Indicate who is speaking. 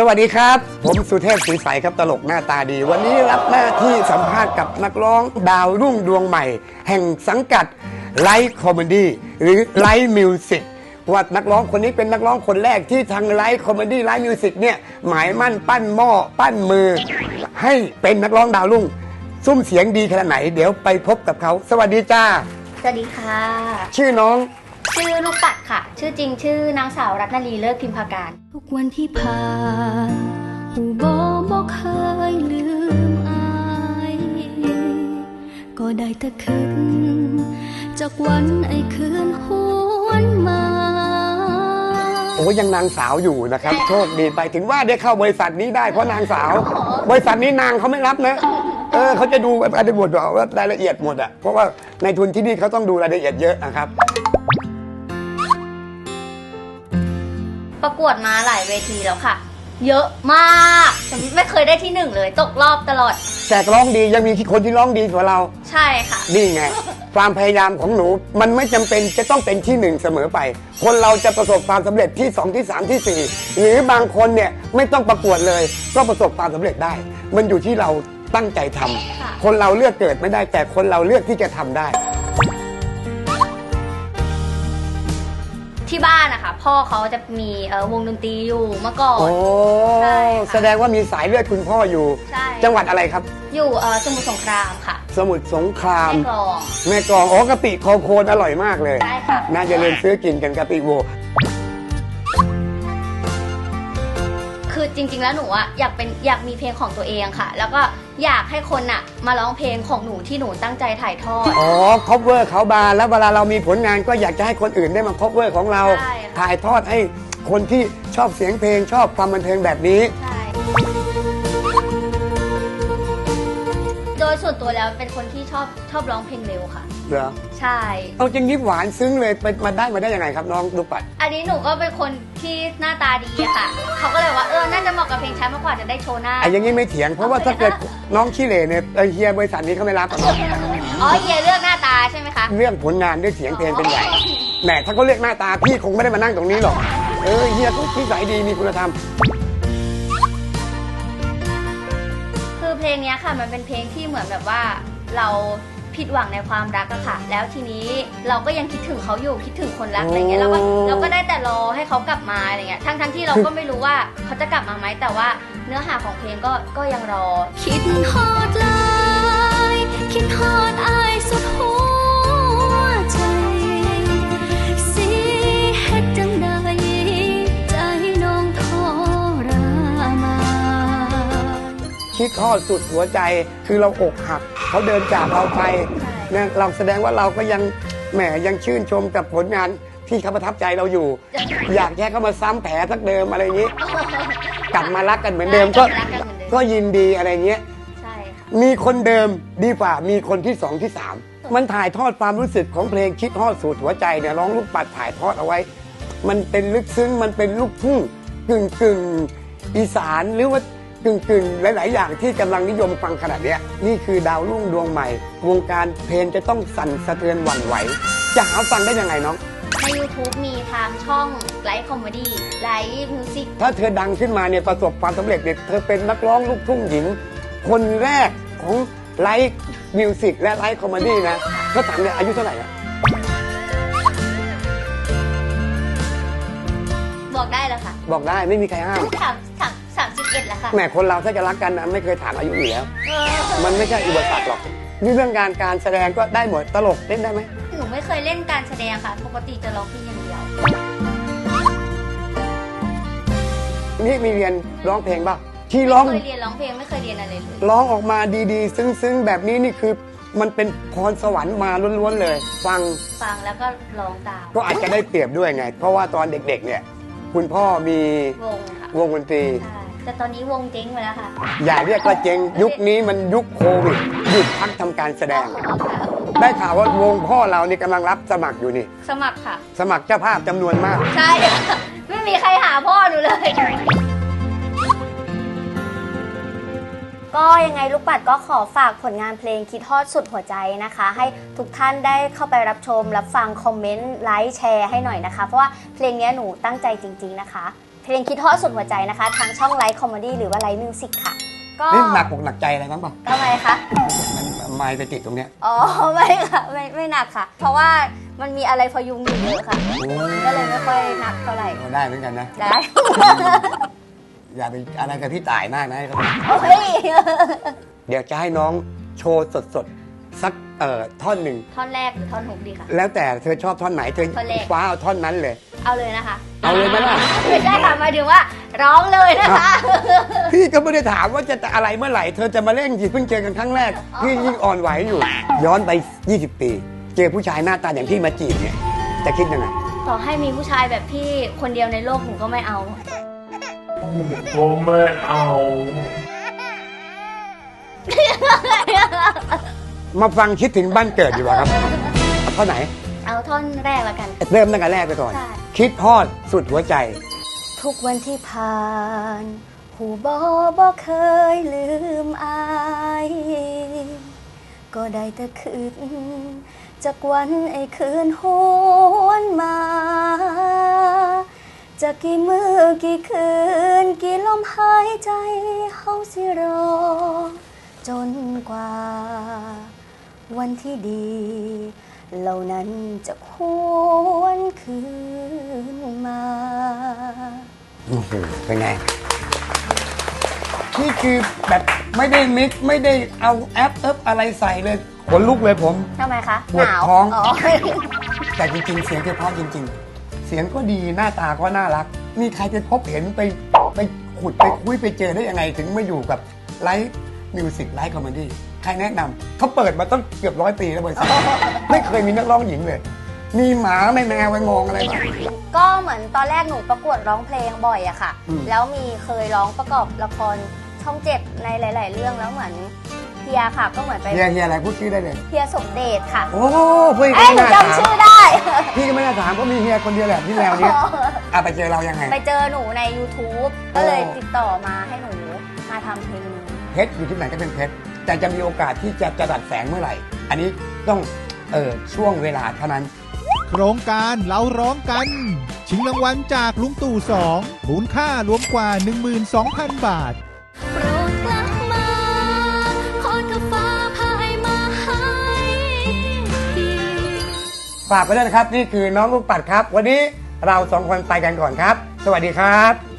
Speaker 1: สวัสดีครับ ผมสุเทพศรีใสครับตลกหน้าตาดี วันนี้รับหน้าที่สัมภาษณ์กับนักร้องดาวรุ่งดวงใหม่ แห่งสังกัดไลฟ์คอมเมดี้หรือไลฟ์มิวสิกว่านักร้องคนนี้เป็นนักร้องคนแรกที่ทางไลฟ์คอมเมดี้ไลฟ์มิวสิกเนี่ยหมายมั่นปั้นหม้อปั้นมือ ให้เป็นนักร้องดาวรุ่งซุ้มเสียงดีขนาดไหน เดี๋ยวไปพบกับเขา สวัสดีจ้า
Speaker 2: สวัสดีค่ะ
Speaker 1: ชื่อน้อง
Speaker 2: ชื่อลูกปัดค่ะ ชื่อจริงชื่อนางสาวรัตนลีเลิศพิมพาการ
Speaker 3: ทุกวันที่ผ่านหูบอบอกเคยลืมอายก็ได้แต่คืนจากวันไอ้คืนหวนมา
Speaker 1: โอ้ยังนางสาวอยู่นะครับ โชคดีไปถึงว่าได้เข้าบริษัทนี้ได้เพราะนางสาว บริษัทนี้นางเขาไม่รับนะเออเขาจะดูรายละเอียดหมดว่ารายละเอียดหมดอะเพราะว่าในทุนที่นี่เขาต้องดูรายละเอียดเยอะนะครับ
Speaker 2: ประกวดมาหลายเวทีแล้วค่ะ เยอะมากแต่ไม่เคยได้ที่หนึ่งเลย ตกรอบตลอด
Speaker 1: แต่ร้องดียังมีคนที่ร้องดีกว่าเรา
Speaker 2: ใช่ค่ะ
Speaker 1: นี่ไง ความพยายามของหนูมันไม่จำเป็นจะต้องเป็นที่หนึ่งเสมอไป คนเราจะประสบความสำเร็จที่สองที่สามที่สี่หรือบางคนเนี่ยไม่ต้องประกวดเลย ก็ประสบความสำเร็จได้ มันอยู่ที่เราตั้งใจทำ
Speaker 2: ค่ะ
Speaker 1: คนเราเลือกเกิดไม่ได้ แต่คนเราเลือกที่จะทำได้
Speaker 2: ที่บ้านนะคะพ่อเขาจะมีเอ่อวงดนตรีอยู่เมื่อก่อน
Speaker 1: โอ้
Speaker 2: ใช่ค่ะ
Speaker 1: แสดงว่ามีสายเลือดคุณพ่ออยู่
Speaker 2: ใช่
Speaker 1: จังหวัดอะไรครับ
Speaker 2: อยู่เอ่อสมุทรสงครามค่ะ
Speaker 1: สมุทรสงคราม
Speaker 2: แม่กลอง
Speaker 1: แม่กลองอ๋อกะปิคอโคนอร่อยมากเลย
Speaker 2: ใช่ค่ะ
Speaker 1: น่าจะเรียนซื้อกินกันกะปิโว
Speaker 2: คือจริง ๆ แล้วหนูอะอยากเป็นอยากมีเพลงของตัวเองค่ะ แล้วก็อยากให้คนอะมาร้องเพลงของหนูที่หนูตั้งใจถ่ายทอด
Speaker 1: อ๋อ cover เขาบาร์แล้วเวลาเรามีผลงานก็อยากจะให้คนอื่นได้มา cover ของเรา
Speaker 2: ใช่ค่ะ
Speaker 1: ถ่ายทอดให้คนที่ชอบเสียงเพลงชอบความบันเทิงแบบนี้
Speaker 2: ใช่ ยส่วนตัวแล้วเป็นคนที่ชอบชอบร้องเพลงเร็วค่ะ
Speaker 1: เหรอ
Speaker 2: ใช่
Speaker 1: เอาจริงยิบหวานซึ้งเลยไปมาได้มาได้ยังไงครับน้องลูกปัด
Speaker 2: อันนี้หนูก็เป็นคนที่หน้าตาดีอะค่ะเขาก็เลยว่าเออน่าจะเหมาะกับเพลงช้ามากกว่าจะได้โชว์หน้า
Speaker 1: ไอ้อยังนี้ไม่เถียงเพราะว่าถ้าเกิดน้องขี้เหร่เนี่ยไอ้เฮียบริษัทนี้เขาไม่รับหรอก
Speaker 2: อ๋อเฮียเลือกหน้าตาใช่ไหมคะ
Speaker 1: เรื่องผลงานด้วยเสียงเพลงเป็นใหญ่แหมถ้าเขาเรียกหน้าตาพี่คงไม่ได้มานั่งตรงนี้หรอกเออเฮียเขานิสัยดีมีคุณธรรม
Speaker 2: งเนี้ยค่ะมันเป็นเพลงที่เหมือนแบบว่าเราผิดหวังในความรักอะค่ะ แล้วทีนี้เราก็ยังคิดถึงเขาอยู่คิดถึงคนรักอะไรเงี้ยเราก็
Speaker 1: โอ้
Speaker 2: เราก็ได้แต่รอให้เขากลับมาอะไรเงี้ยทั้งทั้งที่เราก็ไม่รู้ว่าเขาจะกลับมาไหมแต่ว่าเนื้อหาของเพลงก็ก็ยังรอ
Speaker 3: คิดฮอดหลายคิดฮอดอายสุดหัว
Speaker 1: คิดทอดสุดหัวใจคือเราอกหักเขาเดินจากเราไปนะเราแสดงว่าเราก็ยังแหมยังชื่นชมกับผลงานที่เขาประทับใจเราอยู่ อยากแค่เขามาซ้ำแผลสักเดิมอะไรอย่างนี้ กลับมารักกันเหมือนเดิมก็
Speaker 2: รักกันเหมือนเดิม
Speaker 1: ก็ยินดีอะไรเงี้ย
Speaker 2: ใช่ค่ะ
Speaker 1: มีคนเดิมดีกว่ามีคนที่สองที่สามมันถ่ายทอดความรู้สึกของเพลงคิดทอดสูตรหัวใจเนี่ยร้องลูกปัดถ่ายทอดเอาไว้ มันเป็นลึกซึ้งมันเป็นลูกทุ่งกึ่งกึ่งอีสานหรือว่า กึ่งกึ่งหลาย ๆ อย่างที่กำลังนิยมฟังขนาดเนี้ยนี่คือดาวรุ่งดวงใหม่ วงการเพลงจะต้องสั่นสะเทือนหวั่นไหว จะหาฟังได้ยังไงน้อง
Speaker 2: ใน YouTube มีทางช่องไลฟ์คอมเมดี้ไลฟ์มิวสิก
Speaker 1: ถ้าเธอดังขึ้นมาเนี่ยประสบความสำเร็จเนี่ยเธอเป็นนักร้องลูกทุ่งหญิง คนแรกของไลฟ์มิวสิกและไลฟ์คอมเมดี้นะเขาถามเนี่ยอายุเท่าไหร่อะ
Speaker 2: บอกได้แล้วค่ะ
Speaker 1: บอกได้ไม่มีใครห้าม
Speaker 2: สามสามสามสิบ เอ็ดแล้วค่ะ
Speaker 1: แหมคนเราถ้าจะรักกันนะไม่เคยถามอายุอยู่แล้ว
Speaker 2: เออ
Speaker 1: มันไม่ใช่อุปสรรคหรอกนี่เรื่องการการแสดงก็ได้หมดตลกเล่นได้ไหม
Speaker 2: หนูไม่เคยเล่นการแสดงค่ะ ปกติจะร้องเพลงอย่างเดียว
Speaker 1: นี่มีเรียนร้องเพลงป่ะที่ร้อง
Speaker 2: ไม่เคยเรียนร้องเพลงไม่เคยเรียนอะไรเลย
Speaker 1: ร้องออกมาดีๆ ซึ้งๆ แบบนี้นี่คือมันเป็นพรสวรรค์มาล้วนๆเลย ฟัง
Speaker 2: ฟังแล้วก็ร้องตาม
Speaker 1: ก็อาจจะได้เปรียบด้วยไง เพราะว่าตอนเด็กๆเนี่ย คุณพ่อมี
Speaker 2: วงค่ะ
Speaker 1: วงดนตรี
Speaker 2: ใช่ แต่ตอนนี้วงเจ๊งไปแล้วค่ะ
Speaker 1: อย่าเรียกว่าเจ๊งยุคนี้มันยุคโควิดหยุดพักทำการแสดง ได้ข่าวว่าวงพ่อเรานี่กำลังรับสมัครอยู่นี่
Speaker 2: สมัครค่ะ
Speaker 1: สมัครเจ้าภาพจำนวนมาก
Speaker 2: ใช่ไม่มีใครหาพ่อหนูเลย
Speaker 4: ก็ยังไงลูกปัดก็ขอฝากผลงานเพลงคิดทอดสุดหัวใจนะคะ ให้ทุกท่านได้เข้าไปรับชม รับฟัง คอมเมนต์ ไลค์ แชร์ให้หน่อยนะคะ เพราะว่าเพลงเนี้ยหนูตั้งใจจริง ๆ นะคะ
Speaker 2: เพลงคิดฮอดสุดหัวใจนะคะ ทางช่องไลฟ์คอมเมดี้หรือว่าไลฟ์มิวสิกค่ะ ก็
Speaker 1: นี่หนักอกหนักใจอะไรบ้างป่ะ
Speaker 2: ทำไมคะ
Speaker 1: มันไม้ไปติดตรงเนี้ย
Speaker 2: อ๋อ ไม่ค่ะ ไม่ไม่หนักค่ะ เพราะว่ามันมีอะไรพยุงอยู่เยอะค่ะ
Speaker 1: โอ้
Speaker 2: ก็เลยไม่ค่อยหนักเท่าไหร่
Speaker 1: เราได้เหมือนกันนะ
Speaker 2: ได้
Speaker 1: อย่าไปอะไรกับพี่ต่ายมากนะครับ
Speaker 2: เฮ้ย
Speaker 1: เดี๋ยวจะให้น้องโชว์สดๆ สัก เอ่อท่อนหนึ่ง
Speaker 5: ท่อนแรกหรือท่อนฮุกดีคะ
Speaker 1: แล้วแต่เธอชอบท่อนไหนเธอ
Speaker 5: ท่อนแรก
Speaker 1: คว้าเอาท่อนนั้นเลย
Speaker 5: เอาเลยนะคะ
Speaker 1: เอาเลยไหมล่ะ
Speaker 5: ไม่ใช่ค่ะหมายถึงว่า ร้องเลยนะคะ
Speaker 1: พี่ก็ไม่ได้ถามว่าจะอะไรเมื่อไหร่ เธอจะมาเล่นจีเพิ่งเจอกันครั้งแรก พี่ยิ่งอ่อนไหวอยู่ ย้อนไป 20 ปี เจอผู้ชายหน้าตาอย่างพี่มาจีบเนี่ย จะคิดยังไง
Speaker 5: ต่อให้มีผู้ชายแบบพี่คนเดียวในโลกหนูก็ไม่เอา
Speaker 6: ผมไม่เอา
Speaker 1: มาฟังคิดถึงบ้านเกิดดีกว่าครับเอาท่อนไหน
Speaker 5: เอาท่อนแรกแล้วกัน
Speaker 1: เริ่มตั้งแต่แรกไปก่อน
Speaker 5: ใช่
Speaker 1: คิดฮอดสุดหัวใจ
Speaker 2: ทุกวันที่ผ่าน หูบอบ่เคยลืมอาย ก็ได้แต่คืนจากวันไอ้คืนหวนมาจะกี่มือกี่คืน กี่ลมหายใจเฮาสิรอ จนกว่า วันที่ดี เหล่านั้นจะควนคืนมา
Speaker 1: อื้อหือเป็นไง นี่คือแบบไม่ได้มิกซ์ไม่ได้เอาแอปเอิบอะไรใส่เลยขนลุกเลยผม
Speaker 2: ทำไมคะ
Speaker 1: ปวด
Speaker 2: หนาว
Speaker 1: ท้อง
Speaker 2: อ๋อ
Speaker 1: แต่จริง ๆ เสียงเธอเพราะจริง ๆ เสียงก็ดีหน้าตาก็น่ารัก มีใครไปพบเห็นไปไปขุดไปคุยไปเจอได้ยังไง ถึงมาอยู่กับไลฟ์มิวสิกไลฟ์คอมเมดี้ใครแนะนำเขาเปิดมาตั้งเกือบร้อยปีแล้วบริษัทไม่เคยมีนักร้องหญิงเลย มีหมาไม่แมวไปงองอะไรมา
Speaker 2: ก็เหมือนตอนแรกหนูประกวดร้องเพลงบ่อยอะค่ะ
Speaker 1: อืม
Speaker 2: แล้วมีเคยร้องประกอบละครช่องเจ็ดในหลาย ๆ เรื่องแล้วเหมือนเฮียค่ะ ก็เหมือนไป
Speaker 1: เฮียเฮียอะไรพูดชื่อได้เลย
Speaker 2: เฮียสมเดชค่ะ
Speaker 1: โอ้พี่ก็
Speaker 2: เอ้ย
Speaker 1: ไม่
Speaker 2: หนู
Speaker 1: น่าถาม
Speaker 2: จำชื่อได้
Speaker 1: พี่ก็ไม่น่าถามเพราะมีเฮียคนเดียวแหละที่แนวเนี้ยอะไปเจอเรายังไง
Speaker 2: ไปเจอหนูใน YouTube ก็เลย
Speaker 1: โอ้
Speaker 2: ติดต่อมาให้หนูมาทำเพลงนี้
Speaker 1: เพชรอยู่ที่ไหนก็เป็นเพชร แต่จะมีโอกาสที่จะจะดัดแสงเมื่อไหร่ อันนี้ต้องเออช่วงเวลาเท่านั้น
Speaker 7: โครงการเราร้องกัน ชิงรางวัลจากลุงตู่สองมูลค่ารวมกว่า 12,000 บาท
Speaker 8: โปรดกลับมาขอกับฟ้าพายมาให้ที
Speaker 1: ฝากไปด้วยนะครับ นี่คือน้องลูกปัดครับ วันนี้เราสองคนไปกันก่อนครับ สวัสดีครับ